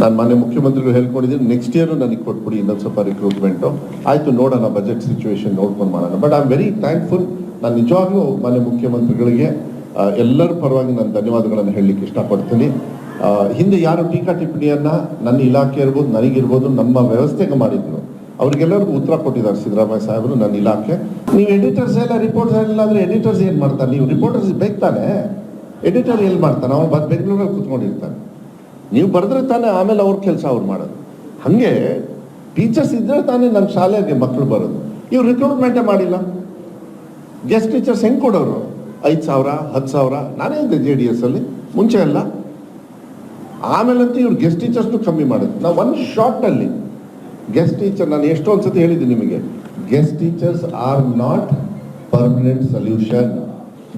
ನಾನು ಮಾನ್ಯ ಮುಖ್ಯಮಂತ್ರಿಗಳು ಹೇಳ್ಕೊಂಡಿದ್ದೀನಿ ನೆಕ್ಸ್ಟ್ ಇಯರ್ ನನಗೆ ಕೊಟ್ಬಿಡಿ ಇನ್ನೊಂದು ಸ್ವಲ್ಪ ರಿಕ್ರೂಟ್ಮೆಂಟು ಆಯಿತು, ನೋಡೋಣ ಬಜೆಟ್ ಸಿಚುವೇಶನ್ ನೋಡ್ಕೊಂಡು ಮಾಡೋಣ. But I am very thankful ನಾನು ನಿಜವಾಗ್ಲೂ ಮಾನ್ಯ ಮುಖ್ಯಮಂತ್ರಿಗಳಿಗೆ ಎಲ್ಲರ ಪರವಾಗಿ ನಾನು ಧನ್ಯವಾದಗಳನ್ನು ಹೇಳಲಿಕ್ಕೆ ಇಷ್ಟಪಡ್ತೀನಿ. ಹಿಂದೆ ಯಾರು ಟೀಕಾ ಟಿಪ್ಪಣಿಯನ್ನ ನನ್ನ ಇಲಾಖೆ ಇರ್ಬೋದು, ನನಗಿರ್ಬೋದು, ನಮ್ಮ ವ್ಯವಸ್ಥೆಗೆ ಮಾಡಿದ್ರು. ಅವ್ರಿಗೆಲ್ಲರಿಗೂ ಉತ್ತರ ಕೊಟ್ಟಿದ್ದಾರೆ ಸಿದ್ದರಾಮಯ್ಯ ಸಾಹೇಬರು, ನನ್ನ ಇಲಾಖೆ. ನೀವು ಎಡಿಟರ್ಸ್ ಎಲ್ಲ ರಿಪೋರ್ಟ್ಸ್ ಎಲ್ಲ ಅಂದರೆ ಎಡಿಟರ್ಸ್ ಏನು ಮಾಡ್ತಾರೆ? ನೀವು ರಿಪೋರ್ಟರ್ಸ್ ಬೇಕಾನೆ ಎಡಿಟರ್ ಎಲ್ಲಿ ಮಾಡ್ತಾನೆ ಅವ್ನು ಬಂದು ಬೆಂಗಳೂರಲ್ಲಿ ಕೂತ್ಕೊಂಡಿರ್ತಾನೆ ನೀವು ಬರೆದ್ರೆ ತಾನೇ ಆಮೇಲೆ ಅವ್ರ ಕೆಲಸ ಅವ್ರು ಮಾಡೋದು. ಹಾಗೆ ಟೀಚರ್ಸ್ ಇದ್ರೆ ತಾನೇ ನಮ್ಮ ಶಾಲೆಗೆ ಮಕ್ಕಳು ಬರೋದು. ಇವ್ರು ರಿಕ್ರೂಟ್ಮೆಂಟೇ ಮಾಡಿಲ್ಲ. ಗೆಸ್ಟ್ ಟೀಚರ್ಸ್ ಹೆಂಗೆ ಕೊಡೋರು? ಐದು ಸಾವಿರ ಹತ್ತು ಸಾವಿರ? ನಾನೇ ಇದ್ದೆ ಜೆ ಡಿ ಎಸ್ ಅಲ್ಲಿ, ಮುಂಚೆ ಅಲ್ಲ ಆಮೇಲಂತೂ ಇವ್ರು ಗೆಸ್ಟ್ ಟೀಚರ್ಸ್ನು ಕಮ್ಮಿ ಮಾಡಿದ್ರು. ನಾವು ಒನ್ ಶಾರ್ಟಲ್ಲಿ ಗೆಸ್ಟ್ ಟೀಚರ್ ನಾನು ಎಷ್ಟೊಂದು ಸತಿ ಹೇಳಿದ್ದೆ ನಿಮಗೆ guest teachers are not permanent solution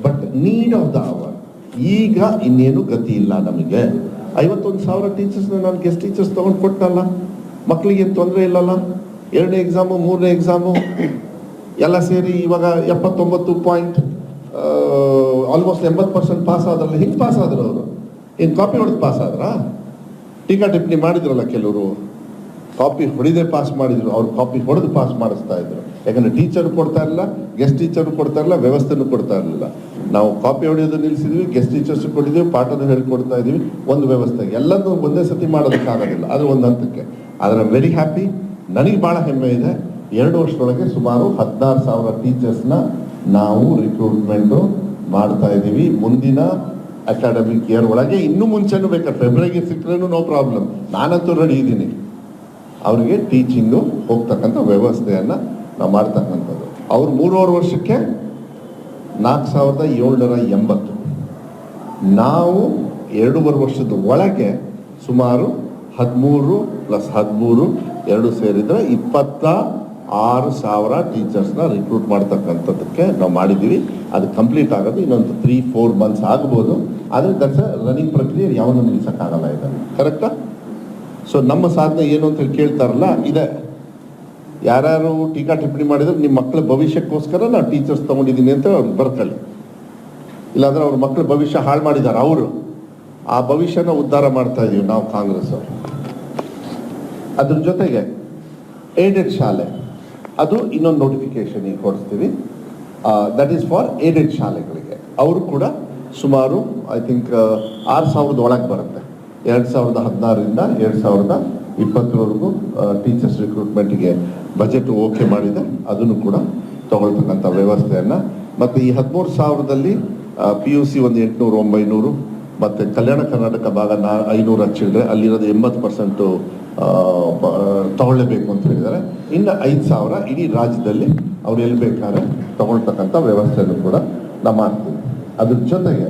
but need of the hour ಈಗ ಇನ್ನೇನು ಗತಿ ಇಲ್ಲ ನಮಗೆ. ಐವತ್ತೊಂದು ಸಾವಿರ ಟೀಚರ್ಸ್ನ ನಾನು ಗೆಸ್ಟ್ ಟೀಚರ್ಸ್ ತೊಗೊಂಡು ಕೊಟ್ಟಲ್ಲ ಮಕ್ಕಳಿಗೆ ತೊಂದರೆ ಇಲ್ಲಲ್ಲ? ಎರಡನೇ ಎಕ್ಸಾಮು ಮೂರನೇ ಎಕ್ಸಾಮು ಎಲ್ಲ ಸೇರಿ ಇವಾಗ ಎಪ್ಪತ್ತೊಂಬತ್ತು ಪಾಯಿಂಟ್ ಆಲ್ಮೋಸ್ಟ್ ಎಂಬತ್ತು ಪರ್ಸೆಂಟ್ ಪಾಸ್ ಆದ್ರಲ್ಲ. ಹಿಂಗೆ ಪಾಸ್ ಆದ್ರು ಅವರು? ಇನ್ನು ಕಾಪಿ ಹೊಡೆದು ಪಾಸ್ ಆದ್ರಾ? ಟೀಕಾ ಟಿಪ್ಪಣಿ ಮಾಡಿದ್ರಲ್ಲ ಕೆಲವರು? ಕಾಪಿ ಹೊಡೆದೇ ಪಾಸ್ ಮಾಡಿದ್ರು. ಅವ್ರು ಕಾಪಿ ಹೊಡೆದು ಪಾಸ್ ಮಾಡಿಸ್ತಾ ಇದ್ರು. ಯಾಕಂದ್ರೆ ಟೀಚರ್ ಕೊಡ್ತಾ ಇರಲಿಲ್ಲ ಗೆಸ್ಟ್ ಟೀಚರ್ ಕೊಡ್ತಾ ಇರಲಿಲ್ಲ, ವ್ಯವಸ್ಥೆನೂ ಕೊಡ್ತಾ ಇರಲಿಲ್ಲ. ನಾವು ಕಾಪಿ ಹೊಡೆಯೋದು ನಿಲ್ಲಿಸಿದ್ವಿ ಗೆಸ್ಟ್ ಟೀಚರ್ಸ್ ಕೊಟ್ಟಿದ್ದೀವಿ ಪಾಠನೂ ಹೇಳ್ಕೊಡ್ತಾ ಇದ್ದೀವಿ ಒಂದು ವ್ಯವಸ್ಥೆ. ಎಲ್ಲದೂ ಒಂದೇ ಸತಿ ಮಾಡೋದಕ್ಕಾಗೋದಿಲ್ಲ, ಅದು ಒಂದು ಹಂತಕ್ಕೆ. ಆದರೆ ವೆರಿ ಹ್ಯಾಪಿ ನನಗೆ ಭಾಳ ಹೆಮ್ಮೆ ಇದೆ, ಎರಡು ವರ್ಷದೊಳಗೆ ಸುಮಾರು ಹದಿನಾರು ಸಾವಿರ ಟೀಚರ್ಸ್ನ ನಾವು ರಿಕ್ರೂಟ್ಮೆಂಟು ಮಾಡ್ತಾ ಇದ್ದೀವಿ ಮುಂದಿನ ಅಕಾಡೆಮಿಕ್ ಇಯರ್ ಒಳಗೆ ಇನ್ನೂ ಮುಂಚೆನೂ ಬೇಕಾದ್ರೆ ಫೆಬ್ರವರಿಗೆ ಸಿಕ್ಕರೇನು ನೋ ಪ್ರಾಬ್ಲಮ್ ನಾನಂತೂ ರೆಡಿ ಇದ್ದೀನಿ. ಅವರಿಗೆ ಟೀಚಿಂಗು ಹೋಗ್ತಕ್ಕಂಥ ವ್ಯವಸ್ಥೆಯನ್ನು ನಾವು ಮಾಡ್ತಕ್ಕಂಥದ್ದು. ಅವ್ರು ಮೂರುವರೆ ವರ್ಷಕ್ಕೆ ನಾಲ್ಕು ಸಾವಿರದ ಏಳ್ನೂರ ಎಂಬತ್ತು. ನಾವು ಎರಡೂವರೆ ವರ್ಷದ ಒಳಗೆ ಸುಮಾರು ಹದಿಮೂರು ಪ್ಲಸ್ ಹದಿಮೂರು, ಎರಡು ಸೇರಿದರೆ ಇಪ್ಪತ್ತ ಆರು ಸಾವಿರ ಟೀಚರ್ಸ್ನ ರಿಕ್ರೂಟ್ ಮಾಡ್ತಕ್ಕಂಥದ್ದಕ್ಕೆ ನಾವು ಮಾಡಿದ್ದೀವಿ. ಅದು ಕಂಪ್ಲೀಟ್ ಆಗೋದು, ಇನ್ನೊಂದು ತ್ರೀ ಫೋರ್ ಮಂತ್ಸ್ ಆಗ್ಬೋದು. ಆದರೆ ದಟ್ಸ್ ರನ್ನಿಂಗ್ ಪ್ರಕ್ರಿಯೆ ಯಾವುದನ್ನು ನಿಲ್ಲಿಸೋಕ್ಕಾಗಲ್ಲ ಇದನ್ನು. ಕರೆಕ್ಟಾ ಸೊ ನಮ್ಮ ಸಾಧನೆ ಏನು ಅಂತ ಕೇಳ್ತಾರಲ್ಲ, ಇದೆ. ಯಾರ್ಯಾರು ಟೀಕಾ ಟಿಪ್ಪಣಿ ಮಾಡಿದ್ರೆ, ನಿಮ್ಮ ಮಕ್ಕಳ ಭವಿಷ್ಯಕ್ಕೋಸ್ಕರ ನಾನು ಟೀಚರ್ಸ್ ತಗೊಂಡಿದ್ದೀನಿ ಅಂತ ಅವ್ರು ಬರ್ತಾಳೆ ಇಲ್ಲಾಂದ್ರೆ ಅವ್ರ ಮಕ್ಕಳ ಭವಿಷ್ಯ ಹಾಳು ಮಾಡಿದ್ದಾರೆ ಅವರು. ಆ ಭವಿಷ್ಯನ ಉದ್ಧಾರ ಮಾಡ್ತಾ ಇದೀವಿ ನಾವು ಕಾಂಗ್ರೆಸ್ ಅವರು. ಅದ್ರ ಜೊತೆಗೆ ಏಡೆಡ್ ಶಾಲೆ. ಅದು ಇನ್ನೊಂದು ನೋಟಿಫಿಕೇಶನ್ ಈಗ ಕೊಡಿಸ್ತೀವಿ. ದಟ್ ಈಸ್ ಫಾರ್ ಏಡೆಡ್ ಶಾಲೆಗಳಿಗೆ. ಅವರು ಕೂಡ ಸುಮಾರು ಐ ಥಿಂಕ್ ಆರು ಸಾವಿರದ ಒಳಗೆ ಬರುತ್ತೆ. ಎರಡು ಸಾವಿರದ ಹದಿನಾರರಿಂದ ಎರಡು ಸಾವಿರದ ಇಪ್ಪತ್ತರವರೆಗೂ ಟೀಚರ್ಸ್ ರಿಕ್ರೂಟ್ಮೆಂಟ್ಗೆ ಬಜೆಟ್ ಓಕೆ ಮಾಡಿದೆ. ಅದನ್ನು ಕೂಡ ತಗೊಳ್ತಕ್ಕಂಥ ವ್ಯವಸ್ಥೆಯನ್ನು. ಮತ್ತು ಈ ಹದಿಮೂರು ಸಾವಿರದಲ್ಲಿ ಪಿ ಯು ಸಿ ಒಂದು ಎಂಟುನೂರು, ಒಂಬೈನೂರು, ಮತ್ತು ಕಲ್ಯಾಣ ಕರ್ನಾಟಕ ಭಾಗ ನಾ, ಐನೂರು ಹಚ್ಚಿದ್ರೆ ಅಲ್ಲಿರೋದು ಎಂಬತ್ತು ಪರ್ಸೆಂಟು ತಗೊಳ್ಳೇಬೇಕು ಅಂತ ಹೇಳಿದ್ದಾರೆ. ಇನ್ನು ಐದು ಸಾವಿರ ಇಡೀ ರಾಜ್ಯದಲ್ಲಿ ಅವ್ರು ಎಲ್ಲಿ ಬೇಕಾದ್ರೆ ತಗೊಳ್ತಕ್ಕಂಥ ವ್ಯವಸ್ಥೆಯನ್ನು ಕೂಡ ನಾವು ಮಾಡ್ತೀವಿ ಅದ್ರ ಜೊತೆಗೆ